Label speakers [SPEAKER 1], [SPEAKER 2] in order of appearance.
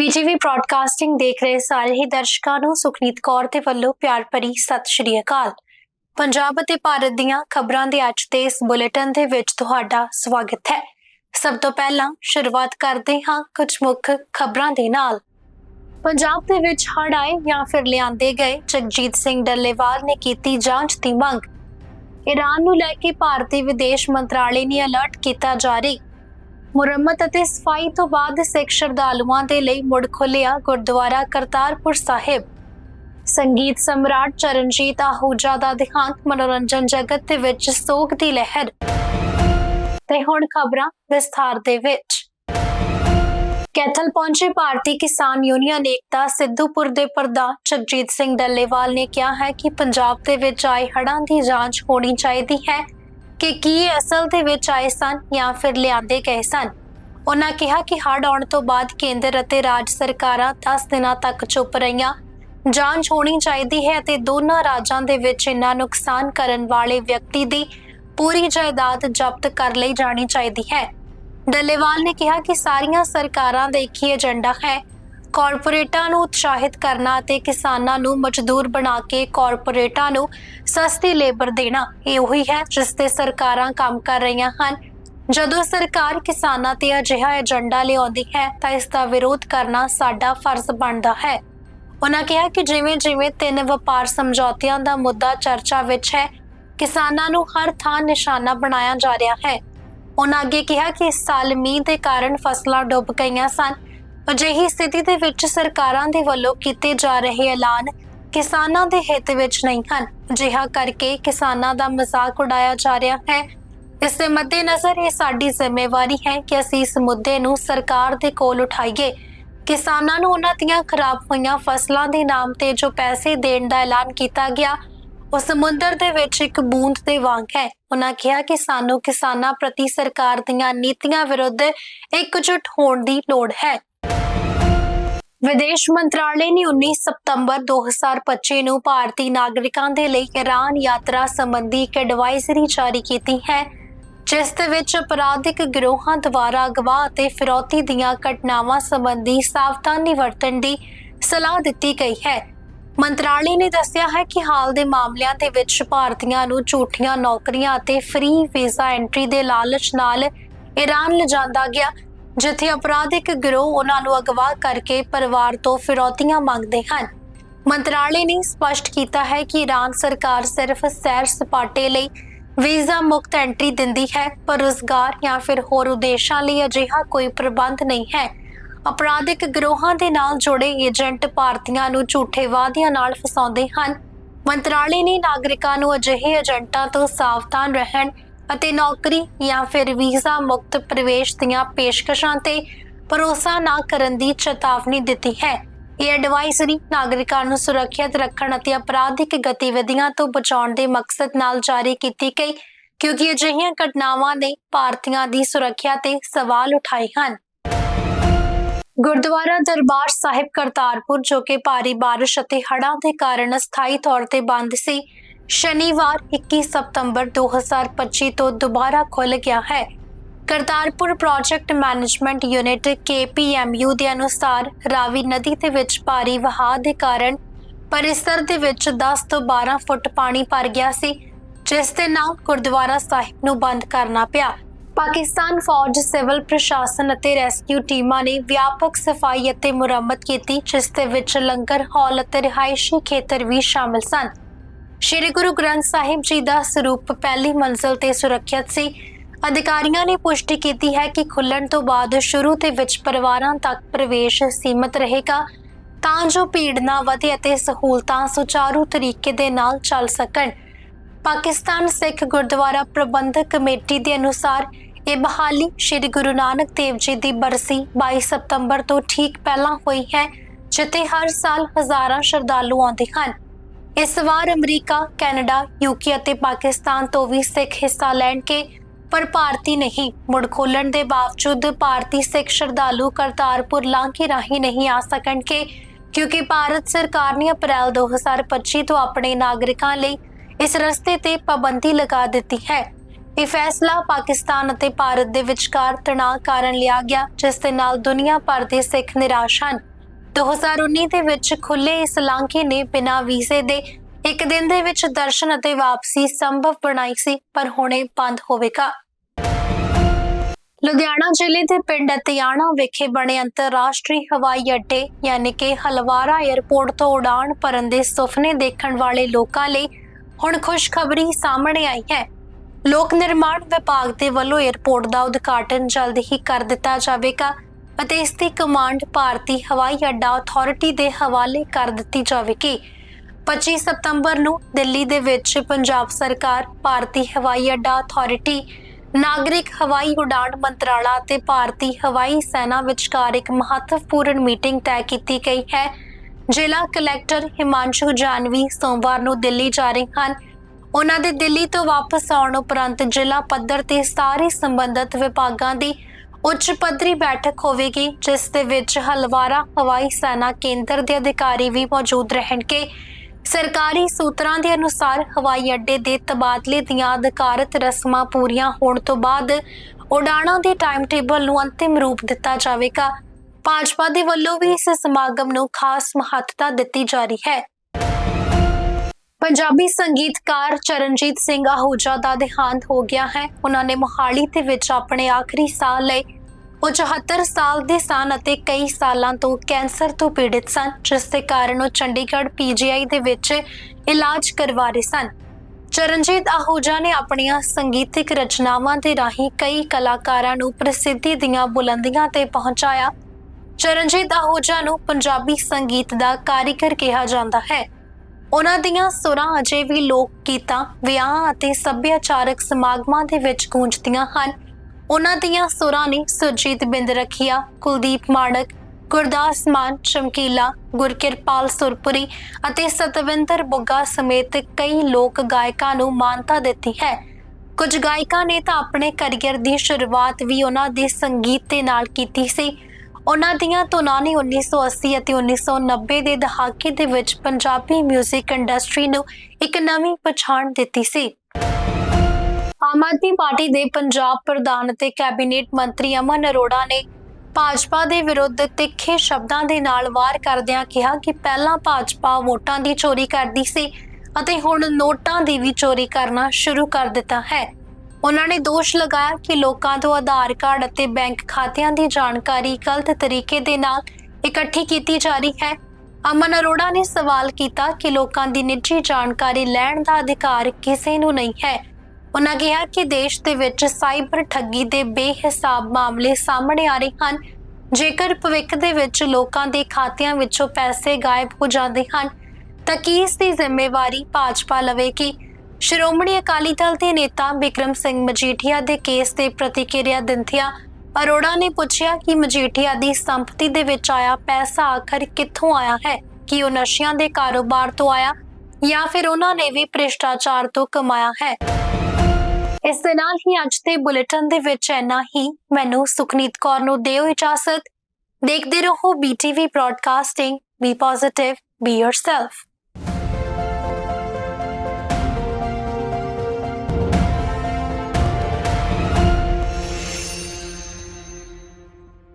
[SPEAKER 1] ਬੀਜੀਵੀ broadcasting ਦੇਖ ਰਹੇ ਸਾਰੇ ਹੀ ਦਰਸ਼ਕਾਂ ਨੂੰ ਸੁਖਨੀਤ ਕੌਰ ਦੇ ਵੱਲੋਂ ਪਿਆਰ ਭਰੀ ਸਤਿ ਸ਼੍ਰੀ ਅਕਾਲ। ਪੰਜਾਬ ਅਤੇ ਭਾਰਤ ਦੀਆਂ ਖਬਰਾਂ ਦੇ ਅੱਜ ਦੇ ਇਸ ਬੁਲੇਟਿਨ ਦੇ ਵਿੱਚ ਤੁਹਾਡਾ ਸਵਾਗਤ ਹੈ। ਸਭ ਤੋਂ ਪਹਿਲਾਂ ਸ਼ੁਰੂਆਤ ਕਰਦੇ ਹਾਂ ਕੁਝ ਮੁੱਖ ਖਬਰਾਂ ਦੇ ਨਾਲ। ਪੰਜਾਬ ਦੇ ਵਿੱਚ ਹੜ੍ਹ ਆਏ ਜਾਂ ਫਿਰ ਲਿਆਂਦੇ ਗਏ ਜਗਜੀਤ ਸਿੰਘ ਡੱਲੇਵਾਲ ਨੇ ਕੀਤੀ ਜਾਂਚ ਦੀ ਮੰਗ। ਈਰਾਨ ਨੂੰ ਲੈ ਕੇ ਭਾਰਤੀ ਵਿਦੇਸ਼ ਮੰਤਰਾਲੇ ਨੇ ਅਲਰਟ ਕੀਤਾ ਜਾਰੀ। ਮੁਰੰਮਤ ਅਤੇ ਸਫ਼ਾਈ ਤੋਂ ਬਾਅਦ ਸਿੱਖ ਸ਼ਰਧਾਲੂਆਂ ਦੇ ਲਈ ਮੁੜ ਖੁੱਲਿਆ ਗੁਰਦੁਆਰਾ ਕਰਤਾਰਪੁਰ ਸਾਹਿਬ। ਸੰਗੀਤ ਸਮਰਾਟ ਚਰਨਜੀਤ ਆਹੂਜਾ ਦਾ ਦੇਹਾਂਤ ਮਨੋਰੰਜਨ ਜਗਤ ਦੇ ਵਿੱਚ ਸੋਗ ਦੀ ਲਹਿਰ। ਤੇ ਹੁਣ ਖਬਰਾਂ ਵਿਸਥਾਰ ਦੇ ਵਿੱਚ। ਕੈਥਲ ਪਹੁੰਚੇ ਭਾਰਤੀ ਕਿਸਾਨ ਯੂਨੀਅਨ ਏਕਤਾ ਸਿੱਧੂਪੁਰ ਦੇ ਪ੍ਰਧਾਨ ਜਗਜੀਤ ਸਿੰਘ ਡੱਲੇਵਾਲ ਨੇ ਕਿਹਾ ਹੈ ਕਿ ਪੰਜਾਬ ਦੇ ਵਿੱਚ ਆਏ ਹੜ੍ਹਾਂ ਦੀ ਜਾਂਚ ਹੋਣੀ ਚਾਹੀਦੀ ਹੈ। ਕਿ ਕੀ ਅਸਲ ਦੇ ਵਿੱਚ ਆਏ ਸਨ ਜਾਂ ਫਿਰ ਲਿਆਂਦੇ ਗਏ ਸਨ? ਉਹਨਾਂ ਕਿਹਾ ਕਿ ਹੜ੍ਹ ਆਉਣ ਤੋਂ ਬਾਅਦ ਕੇਂਦਰ ਅਤੇ ਰਾਜ ਸਰਕਾਰਾਂ 10 ਦਿਨਾਂ ਤੱਕ ਚੁੱਪ ਰਹੀਆਂ। ਜਾਂਚ ਹੋਣੀ ਚਾਹੀਦੀ ਹੈ ਅਤੇ ਦੋਨਾਂ ਰਾਜਾਂ ਦੇ ਵਿੱਚ ਇੰਨਾ ਨੁਕਸਾਨ ਕਰਨ ਵਾਲੇ ਵਿਅਕਤੀ ਦੀ ਪੂਰੀ ਜਾਇਦਾਦ ਜ਼ਬਤ ਕਰ ਲਈ ਜਾਣੀ ਚਾਹੀਦੀ ਹੈ। ਡੱਲੇਵਾਲ ਨੇ ਕਿਹਾ ਕਿ ਸਾਰੀਆਂ ਸਰਕਾਰਾਂ ਦਾ ਇੱਕ ਹੀ ਏਜੰਡਾ ਹੈ। ਕਾਰਪੋਰੇਟਾਂ ਨੂੰ ਉਤਸ਼ਾਹਿਤ ਕਰਨਾ ਅਤੇ ਕਿਸਾਨਾਂ ਨੂੰ ਮਜ਼ਦੂਰ ਬਣਾ ਕੇ ਕਾਰਪੋਰੇਟਾਂ ਨੂੰ ਸਸਤੀ ਲੇਬਰ ਦੇਣਾ, ਇਹ ਉਹੀ ਹੈ ਜਿਸ ਤੇ ਸਰਕਾਰਾਂ ਕੰਮ ਕਰ ਰਹੀਆਂ ਹਨ। ਜਦੋਂ ਸਰਕਾਰ ਕਿਸਾਨਾਂ ਤੇ ਅਜਿਹਾ ਏਜੰਡਾ ਲਿਆਉਂਦੀ ਹੈ, ਤਾਂ ਇਸ ਦਾ ਵਿਰੋਧ ਕਰਨਾ ਸਾਡਾ ਫਰਜ਼ ਬਣਦਾ ਹੈ। ਉਹਨਾਂ ਕਿਹਾ ਕਿ ਜਿਵੇਂ ਜਿਵੇਂ ਤਿੰਨ ਵਪਾਰ ਸਮਝੌਤਿਆਂ ਦਾ ਮੁੱਦਾ ਚਰਚਾ ਵਿੱਚ ਹੈ, ਕਿਸਾਨਾਂ ਨੂੰ ਹਰ ਥਾਂ ਨਿਸ਼ਾਨਾ ਬਣਾਇਆ ਜਾ ਰਿਹਾ ਹੈ। ਉਹਨਾਂ ਅੱਗੇ ਕਿਹਾ ਕਿ ਇਸ ਸਾਲ ਮੀਂਹ ਦੇ ਕਾਰਨ ਫਸਲਾਂ ਡੁੱਬ ਗਈਆਂ ਸਨ। ਅਜਿਹੀ ਸਥਿਤੀ ਦੇ ਵਿੱਚ ਸਰਕਾਰਾਂ ਦੇ ਵੱਲੋਂ ਕੀਤੇ ਜਾ ਰਹੇ ਐਲਾਨ ਕਿਸਾਨਾਂ ਦੇ ਹਿੱਤ ਵਿੱਚ ਨਹੀਂ ਹਨ। ਅਜਿਹਾ ਕਰਕੇ ਕਿਸਾਨਾਂ ਦਾ ਮਜ਼ਾਕ ਉਡਾਇਆ ਜਾ ਰਿਹਾ ਹੈ। ਇਸ ਦੇ ਮੱਦੇਨਜ਼ਰ ਇਹ ਸਾਡੀ ਜ਼ਿੰਮੇਵਾਰੀ ਹੈ ਕਿ ਅਸੀਂ ਇਸ ਮੁੱਦੇ ਨੂੰ ਸਰਕਾਰ ਦੇ ਕੋਲ ਉਠਾਈਏ। ਕਿਸਾਨਾਂ ਨੂੰ ਉਹਨਾਂ ਦੀਆਂ ਖਰਾਬ ਹੋਈਆਂ ਫਸਲਾਂ ਦੇ ਨਾਮ ਤੇ ਜੋ ਪੈਸੇ ਦੇਣ ਦਾ ਐਲਾਨ ਕੀਤਾ ਗਿਆ, ਉਹ ਸਮੁੰਦਰ ਦੇ ਵਿੱਚ ਇੱਕ ਬੂੰਦ ਦੇ ਵਾਂਗ ਹੈ। ਉਹਨਾਂ ਕਿਹਾ ਕਿ ਸਾਨੂੰ ਕਿਸਾਨਾਂ ਪ੍ਰਤੀ ਸਰਕਾਰ ਦੀਆਂ ਨੀਤੀਆਂ ਵਿਰੁੱਧ ਇਕਜੁੱਟ ਹੋਣ ਦੀ ਲੋੜ ਹੈ। ਵਿਦੇਸ਼ ਮੰਤਰਾਲੇ ਨੇ 19 ਸਤੰਬਰ 2025 ਨੂੰ ਭਾਰਤੀ ਨਾਗਰਿਕਾਂ ਦੇ ਲਈ ਈਰਾਨ ਯਾਤਰਾ ਸੰਬੰਧੀ ਇੱਕ ਐਡਵਾਈਜ਼ਰੀ ਜਾਰੀ ਕੀਤੀ ਹੈ, ਜਿਸ ਦੇ ਵਿੱਚ ਅਪਰਾਧਿਕ ਗਿਰੋਹਾਂ ਦੁਆਰਾ ਅਗਵਾ ਅਤੇ ਫਿਰੌਤੀ ਦੀਆਂ ਘਟਨਾਵਾਂ ਸੰਬੰਧੀ ਸਾਵਧਾਨੀ ਵਰਤਣ ਦੀ ਸਲਾਹ ਦਿੱਤੀ ਗਈ ਹੈ। ਮੰਤਰਾਲੇ ਨੇ ਦੱਸਿਆ ਹੈ ਕਿ ਹਾਲ ਦੇ ਮਾਮਲਿਆਂ ਦੇ ਵਿੱਚ ਭਾਰਤੀਆਂ ਨੂੰ ਝੂਠੀਆਂ ਨੌਕਰੀਆਂ ਅਤੇ ਫ੍ਰੀ ਵੀਜ਼ਾ ਐਂਟਰੀ ਦੇ ਲਾਲਚ ਨਾਲ ਈਰਾਨ ਲਿਜਾਂਦਾ ਗਿਆ। ਜਿੱਥੇ ਅਪਰਾਧਿਕ ਗਿਰੋਹ ਉਹਨਾਂ ਨੂੰ ਅਗਵਾ ਕਰਕੇ ਪਰਿਵਾਰ ਤੋਂ ਫਿਰੌਤੀਆਂ ਮੰਗਦੇ ਹਨ। ਮੰਤਰਾਲੇ ਨੇ ਸਪਸ਼ਟ ਕੀਤਾ ਹੈ ਕਿ ਈਰਾਨ ਸਰਕਾਰ ਸਿਰਫ ਸੈਰ ਸਪਾਟੇ ਲਈ ਵੀਜ਼ਾ ਮੁਕਤ ਐਂਟਰੀ ਦਿੰਦੀ ਹੈ, ਪਰ ਰੁਜ਼ਗਾਰ ਜਾਂ ਫਿਰ ਹੋਰ ਉਦੇਸ਼ਾਂ ਲਈ ਅਜਿਹਾ ਕੋਈ ਪ੍ਰਬੰਧ ਨਹੀਂ ਹੈ। ਅਪਰਾਧਿਕ ਗਿਰੋਹਾਂ ਦੇ ਨਾਲ ਜੁੜੇ ਏਜੰਟ ਭਾਰਤੀਆਂ ਨੂੰ ਝੂਠੇ ਵਾਅਦਿਆਂ ਨਾਲ ਫਸਾਉਂਦੇ ਹਨ। ਮੰਤਰਾਲੇ ਨੇ ਨਾਗਰਿਕਾਂ ਨੂੰ ਅਜਿਹੇ ਏਜੰਟਾਂ ਤੋਂ ਸਾਵਧਾਨ ਰਹਿਣ ਅਤੇ ਨੌਕਰੀ ਜਾਂ ਫਿਰ ਵੀਜ਼ਾ ਮੁਕਤ ਪ੍ਰਵੇਸ਼ ਦੀਆਂ ਪੇਸ਼ਕਸ਼ਾਂ ਤੇ ਭਰੋਸਾ ਨਾ ਕਰਨ ਦੀ ਚੇਤਾਵਨੀ ਦਿੱਤੀ ਹੈ। ਇਹ ਐਡਵਾਈਜ਼ਰੀ ਨਾਗਰਿਕਾਂ ਨੂੰ ਸੁਰੱਖਿਅਤ ਰੱਖਣ ਅਤੇ ਅਪਰਾਧਿਕ ਗਤੀਵਿਧੀਆਂ ਤੋਂ ਬਚਾਉਣ ਦੇ ਮਕਸਦ ਨਾਲ ਜਾਰੀ ਕੀਤੀ ਗਈ, ਕਿਉਂਕਿ ਅਜਿਹੀਆਂ ਘਟਨਾਵਾਂ ਨੇ ਭਾਰਤੀਆਂ ਦੀ ਸੁਰੱਖਿਆ ਤੇ ਸਵਾਲ ਉਠਾਏ ਹਨ। ਗੁਰਦੁਆਰਾ ਦਰਬਾਰ ਸਾਹਿਬ ਕਰਤਾਰਪੁਰ, ਜੋ ਕਿ ਭਾਰੀ ਬਾਰਿਸ਼ ਅਤੇ ਹੜ੍ਹਾਂ ਦੇ ਕਾਰਨ ਅਸਥਾਈ ਤੌਰ ਤੇ ਬੰਦ ਸੀ ਸ਼ਨੀਵਾਰ 21 ਸਤੰਬਰ 2025 ਤੋਂ ਦੁਬਾਰਾ ਖੁੱਲ ਗਿਆ ਹੈ। Kartarpur project management unit KPMU ਦੇ ਅਨੁਸਾਰ ਰਾਵੀ ਨਦੀ ਦੇ ਵਿੱਚ ਭਾਰੀ ਵਹਾਅ ਦੇ ਕਾਰਨ ਪਰਿਸਰ ਦੇ ਵਿੱਚ 10 ਤੋਂ 12 ਫੁੱਟ ਪਾਣੀ ਭਰ ਗਿਆ ਸੀ, ਜਿਸ ਦੇ ਨਾਲ ਗੁਰਦੁਆਰਾ ਸਾਹਿਬ ਨੂੰ ਬੰਦ ਕਰਨਾ ਪਿਆ। ਪਾਕਿਸਤਾਨ ਫੌਜ, ਸਿਵਲ ਪ੍ਰਸ਼ਾਸਨ ਅਤੇ ਰੈਸਕਿਊ ਟੀਮਾਂ ਨੇ ਵਿਆਪਕ ਸਫ਼ਾਈ ਅਤੇ ਮੁਰੰਮਤ ਕੀਤੀ, ਜਿਸ ਦੇ ਵਿੱਚ ਲੰਗਰ, ਹਾਲ ਅਤੇ ਰਿਹਾਇਸ਼ੀ ਖੇਤਰ ਵੀ ਸ਼ਾਮਲ ਸਨ। ਸ਼੍ਰੀ ਗੁਰੂ ਗ੍ਰੰਥ ਸਾਹਿਬ ਜੀ ਦਾ ਸਰੂਪ ਪਹਿਲੀ ਮੰਜ਼ਲ ਤੇ ਸੁਰੱਖਿਅਤ ਸੀ। ਅਧਿਕਾਰੀਆਂ ਨੇ ਪੁਸ਼ਟੀ ਕੀਤੀ ਹੈ ਕਿ ਖੁੱਲਣ ਤੋਂ ਬਾਅਦ ਸ਼ੁਰੂ ਦੇ ਵਿੱਚ ਪਰਿਵਾਰਾਂ ਤੱਕ ਪ੍ਰਵੇਸ਼ ਸੀਮਤ ਰਹੇਗਾ, ਤਾਂ ਜੋ ਭੀੜ ਨਾ ਵਧੇ ਅਤੇ ਸਹੂਲਤਾਂ ਸੁਚਾਰੂ ਤਰੀਕੇ ਦੇ ਨਾਲ ਚੱਲ ਸਕਣ। ਪਾਕਿਸਤਾਨ ਸਿੱਖ ਗੁਰਦੁਆਰਾ ਪ੍ਰਬੰਧਕ ਕਮੇਟੀ ਦੇ ਅਨੁਸਾਰ ਇਹ ਬਹਾਲੀ ਸ੍ਰੀ ਗੁਰੂ ਨਾਨਕ ਦੇਵ ਜੀ ਦੀ ਬਰਸੀ 22 ਸਤੰਬਰ ਤੋਂ ਠੀਕ ਪਹਿਲਾਂ ਹੋਈ ਹੈ, ਜਿੱਥੇ ਹਰ ਸਾਲ ਹਜ਼ਾਰਾਂ ਸ਼ਰਧਾਲੂ ਆਉਂਦੇ ਹਨ। ਇਸ ਵਾਰ ਅਮਰੀਕਾ, ਕੈਨੇਡਾ, ਯੂਕੇ ਅਤੇ ਪਾਕਿਸਤਾਨ ਤੋਂ ਵੀ ਸਿੱਖ ਹਿੱਸਾ ਲੈਣਗੇ ਪਰ ਭਾਰਤੀ ਨਹੀਂ। ਮੁੜ ਖੋਲਣ ਦੇ ਬਾਵਜੂਦ ਭਾਰਤੀ ਸਿੱਖ ਸ਼ਰਧਾਲੂ ਕਰਤਾਰਪੁਰ ਲਾਂਘੇ ਰਾਹੀਂ ਨਹੀਂ ਆ ਸਕਣਗੇ ਕਿਉਂਕਿ ਭਾਰਤ ਸਰਕਾਰ ਨੇ ਅਪ੍ਰੈਲ 2025 ਤੋਂ ਆਪਣੇ ਨਾਗਰਿਕਾਂ ਲਈ ਇਸ ਰਸਤੇ ਤੇ ਪਾਬੰਦੀ ਲਗਾ ਦਿੱਤੀ ਹੈ। ਇਹ ਫੈਸਲਾ ਪਾਕਿਸਤਾਨ ਅਤੇ ਭਾਰਤ ਦੇ ਵਿਚਕਾਰ ਤਣਾਅ ਕਾਰਨ ਲਿਆ ਗਿਆ, ਜਿਸ ਦੇ ਨਾਲ ਦੁਨੀਆ ਭਰ ਦੇ ਸਿੱਖ ਨਿਰਾਸ਼ ਹਨ। 2019 ਦੇ ਵਿੱਚ ਖੁੱਲੇ ਇਸ ਲਾਂਘੇ ਨੇ ਬਿਨਾਂ ਵੀਜ਼ੇ ਦੇ ਇੱਕ ਦਿਨ ਦੇ ਵਿੱਚ ਦਰਸ਼ਨ ਅਤੇ ਵਾਪਸੀ ਸੰਭਵ ਬਣਾਈ ਸੀ, ਪਰ ਹੁਣੇ ਬੰਦ ਹੋਵੇਗਾ। ਲੁਧਿਆਣਾ ਜ਼ਿਲ੍ਹੇ ਦੇ ਪਿੰਡ ਅਤਿਆਣਾ ਵਿਖੇ ਬਣੇ ਅੰਤਰਰਾਸ਼ਟਰੀ ਹਵਾਈ ਅੱਡੇ, ਯਾਨੀ ਕਿ ਹਲਵਾਰਾ 에ਅਰਪੋਰਟ ਤੋਂ ਉਡਾਣ ਭਰਨ ਦੇ ਸੁਪਨੇ ਦੇਖਣ ਵਾਲੇ ਲੋਕਾਂ ਲਈ ਹੁਣ ਖੁਸ਼ਖਬਰੀ ਸਾਹਮਣੇ ਆਈ ਹੈ। ਲੋਕ ਨਿਰਮਾਣ ਵਿਭਾਗ ਦੇ ਵੱਲੋਂ 에ਅਰਪੋਰਟ ਦਾ ਉਦਘਾਟਨ ਜਲਦ ਹੀ ਕਰ ਦਿੱਤਾ ਜਾਵੇਗਾ। ਅਤੇ ਇਸ ਦੀ ਕਮਾਂਡ ਭਾਰਤੀ ਹਵਾਈ ਅੱਡਾ ਅਥਾਰਟੀ ਦੇ ਹਵਾਲੇ ਕਰ ਦਿੱਤੀ ਜਾਵੇਗੀ। 25 ਸਤੰਬਰ ਨੂੰ ਦਿੱਲੀ ਦੇ ਵਿੱਚ ਪੰਜਾਬ ਸਰਕਾਰ, ਭਾਰਤੀ ਹਵਾਈ ਅੱਡਾ ਅਥਾਰਟੀ, ਨਾਗਰਿਕ ਹਵਾਈ ਉਡਾਣ ਮੰਤਰਾਲਾ ਅਤੇ ਭਾਰਤੀ ਹਵਾਈ ਸੈਨਾ ਵਿਚਕਾਰ ਇੱਕ ਮਹੱਤਵਪੂਰਨ ਮੀਟਿੰਗ ਤੈਅ ਕੀਤੀ ਗਈ ਹੈ। ਜ਼ਿਲ੍ਹਾ ਕਲੈਕਟਰ ਹਿਮਾਂਸ਼ੂ ਜਾਨਵੀ ਸੋਮਵਾਰ ਨੂੰ ਦਿੱਲੀ ਜਾ ਰਹੇ ਹਨ। ਉਹਨਾਂ ਦੇ ਦਿੱਲੀ ਤੋਂ ਵਾਪਸ ਆਉਣ ਉਪਰੰਤ ਜ਼ਿਲ੍ਹਾ ਪੱਧਰ ਤੇ ਸਾਰੇ ਸੰਬੰਧਤ ਵਿਭਾਗਾਂ ਦੀ ਉੱਚ ਪੱਧਰੀ ਬੈਠਕ ਹੋਵੇਗੀ, ਜਿਸ ਦੇ ਵਿੱਚ ਹਲਵਾਰਾ ਹਵਾਈ ਸੈਨਾ ਕੇਂਦਰ ਦੇ ਅਧਿਕਾਰੀ ਵੀ ਮੌਜੂਦ ਰਹਿਣਗੇ। ਸਰਕਾਰੀ ਸੂਤਰਾਂ ਦੇ ਅਨੁਸਾਰ ਹਵਾਈ ਅੱਡੇ ਦੇ ਤਬਾਦਲੇ ਦੀਆਂ ਅਧਿਕਾਰਤ ਰਸਮਾਂ ਪੂਰੀਆਂ ਹੋਣ ਤੋਂ ਬਾਅਦ ਉਡਾਣਾਂ ਦੇ ਟਾਈਮ ਟੇਬਲ ਨੂੰ ਅੰਤਿਮ ਰੂਪ ਦਿੱਤਾ ਜਾਵੇਗਾ। ਭਾਜਪਾ ਦੇ ਵੱਲੋਂ ਵੀ ਇਸ ਸਮਾਗਮ ਨੂੰ ਖਾਸ ਮਹੱਤਤਾ ਦਿੱਤੀ ਜਾ ਰਹੀ ਹੈ। ਪੰਜਾਬੀ ਸੰਗੀਤਕਾਰ ਚਰਨਜੀਤ ਸਿੰਘ ਆਹੂਜਾ ਦਾ ਦੇਹਾਂਤ ਹੋ ਗਿਆ ਹੈ। ਉਹਨਾਂ ਨੇ ਮੋਹਾਲੀ ਦੇ ਵਿੱਚ ਆਪਣੇ ਆਖਰੀ ਸਾਲ ਲਈ ਉਹ 74 ਸਾਲ ਦੇ ਸਨ ਅਤੇ ਕਈ ਸਾਲਾਂ ਤੋਂ ਕੈਂਸਰ ਤੋਂ ਪੀੜਿਤ ਸਨ, ਜਿਸ ਦੇ ਕਾਰਨ ਉਹ ਚੰਡੀਗੜ੍ਹ ਪੀਜੀਆਈ ਦੇ ਵਿੱਚ ਇਲਾਜ ਕਰਵਾ ਰਹੇ ਸਨ। ਚਰਨਜੀਤ ਆਹੂਜਾ ਨੇ ਆਪਣੀਆਂ ਸੰਗੀਤਿਕ ਰਚਨਾਵਾਂ ਦੇ ਰਾਹੀਂ ਕਈ ਕਲਾਕਾਰਾਂ ਨੂੰ ਪ੍ਰਸਿੱਧੀ ਦੀਆਂ ਬੁਲੰਦੀਆਂ ਤੇ ਪਹੁੰਚਾਇਆ। ਚਰਨਜੀਤ ਆਹੂਜਾ ਨੂੰ ਪੰਜਾਬੀ ਸੰਗੀਤ ਦਾ ਕਾਰੀਗਰ ਕਿਹਾ ਜਾਂਦਾ ਹੈ। ਉਹਨਾਂ ਦੀਆਂ ਸੁਰਾਂ ਅਜੇ ਵੀ ਲੋਕ ਗੀਤਾਂ, ਵਿਆਹ ਅਤੇ ਸੱਭਿਆਚਾਰਕ ਸਮਾਗਮਾਂ ਦੇ ਵਿੱਚ ਗੂੰਜਦੀਆਂ ਹਨ। ਉਹਨਾਂ ਦੀਆਂ ਸੁਰਾਂ ਨੇ ਸੁਰਜੀਤ ਬਿੰਦ ਰਖੀਆ ਕੁਲਦੀਪ ਮਾਣਕ, ਗੁਰਦਾਸ ਮਾਨ, ਚਮਕੀਲਾ, ਗੁਰਕਿਰਪਾਲ ਸੁਰਪੁਰੀ ਅਤੇ ਸਤਵਿੰਦਰ ਬੁੱਗਾ ਸਮੇਤ ਕਈ ਲੋਕ ਗਾਇਕਾਂ ਨੂੰ ਮਾਨਤਾ ਦਿੱਤੀ ਹੈ। ਕੁਝ ਗਾਇਕਾਂ ਨੇ ਤਾਂ ਆਪਣੇ ਕੈਰੀਅਰ ਦੀ ਸ਼ੁਰੂਆਤ ਵੀ ਉਹਨਾਂ ਦੇ ਸੰਗੀਤ ਦੇ ਨਾਲ ਕੀਤੀ ਸੀ। ਉਹਨਾਂ ਦੀਆਂ ਧੁਨਾਂ ਨੇ 1980 ਅਤੇ 1990 ਦੇ ਦਹਾਕੇ ਦੇ ਵਿੱਚ ਪੰਜਾਬੀ 뮤직 ਇੰਡਸਟਰੀ ਨੂੰ ਇੱਕ ਨਵੀਂ ਪਛਾਣ ਦਿੱਤੀ ਸੀ। ਆਮ ਆਦਮੀ ਪਾਰਟੀ ਦੇ ਪੰਜਾਬ ਪ੍ਰਧਾਨ ਅਤੇ ਕੈਬਨਿਟ ਮੰਤਰੀ ਅਮਨ ਅਰੋੜਾ ਨੇ ਭਾਜਪਾ ਦੇ ਵਿਰੁੱਧ ਤਿੱਖੇ ਸ਼ਬਦਾਂ ਦੇ ਨਾਲ ਵਾਰ ਕਰਦਿਆਂ ਕਿਹਾ ਕਿ ਪਹਿਲਾਂ ਭਾਜਪਾ ਵੋਟਾਂ ਦੀ ਚੋਰੀ ਕਰਦੀ ਸੀ ਅਤੇ ਹੁਣ ਨੋਟਾਂ ਦੀ ਵੀ ਚੋਰੀ ਕਰਨਾ ਸ਼ੁਰੂ ਕਰ ਦਿੱਤਾ ਹੈ। ਉਹਨਾਂ ਨੇ ਦੋਸ਼ ਲਗਾਇਆ ਕਿ ਲੋਕਾਂ ਤੋਂ ਆਧਾਰ ਕਾਰਡ ਅਤੇ ਬੈਂਕ ਖਾਤਿਆਂ ਦੀ ਜਾਣਕਾਰੀ ਗਲਤ ਤਰੀਕੇ ਦੇ ਨਾਲ ਇਕੱਠੀ ਕੀਤੀ ਜਾ ਰਹੀ ਹੈ। ਅਮਨ ਅਰੋੜਾ ਨੇ ਸਵਾਲ ਕੀਤਾ ਕਿ ਲੋਕਾਂ ਦੀ ਨਿੱਜੀ ਜਾਣਕਾਰੀ ਲੈਣ ਦਾ ਅਧਿਕਾਰ ਕਿਸੇ ਨੂੰ ਨਹੀਂ ਹੈ। ਉਹਨਾਂ ਕਿਹਾ ਕਿ ਦੇਸ਼ ਦੇ ਵਿੱਚ ਸਾਈਬਰ ਠੱਗੀ ਦੇ ਬੇਹਿਸਾਬ ਮਾਮਲੇ ਸਾਹਮਣੇ ਆ ਰਹੇ ਹਨ। ਜੇਕਰ ਭਵਿੱਖ ਦੇ ਵਿੱਚ ਲੋਕਾਂ ਦੇ ਖਾਤਿਆਂ ਵਿੱਚੋਂ ਪੈਸੇ ਗਾਇਬ ਹੋ ਜਾਂਦੇ ਹਨ, ਤਾਂ ਕੀ ਇਸ ਦੀ ਜ਼ਿੰਮੇਵਾਰੀ ਭਾਜਪਾ ਲਵੇਗੀ? ਸ਼੍ਰੋਮਣੀ ਅਕਾਲੀ ਦਲ ਦੇ ਨੇਤਾ ਬਿਕਰਮ ਸਿੰਘ ਮਜੀਠੀਆ ਦੇ ਕੇਸ ਤੇ ਪ੍ਰਤੀਕਿਰਿਆ ਦਿੰਦਿਆਂ ਅਰੋੜਾ ਨੇ ਪੁੱਛਿਆ ਕਿ ਮਜੀਠੀਆ ਦੀ ਸੰਪਤੀ ਦੇ ਵਿੱਚ ਆਇਆ ਪੈਸਾ ਆਖਰ ਕਿੱਥੋਂ ਆਇਆ ਹੈ? ਕਿ ਉਹ ਨਸ਼ਿਆਂ ਦੇ ਕਾਰੋਬਾਰ ਤੋਂ ਆਇਆ ਜਾਂ ਫਿਰ ਉਹਨਾਂ ਨੇ ਵੀ ਭ੍ਰਿਸ਼ਟਾਚਾਰ ਤੋਂ ਕਮਾਇਆ ਹੈ? ਇਸ ਦੇ ਨਾਲ ਹੀ ਅੱਜ ਦੇ ਬੁਲੇਟਿਨ ਦੇ ਵਿੱਚ ਇੰਨਾ ਹੀ। ਮੈਨੂੰ ਸੁਖਨੀਤ ਕੌਰ ਨੂੰ ਦਿਓ ਇਜਾਜ਼ਤ। ਦੇਖਦੇ ਰਹੋ BTV broadcasting be positive be yourself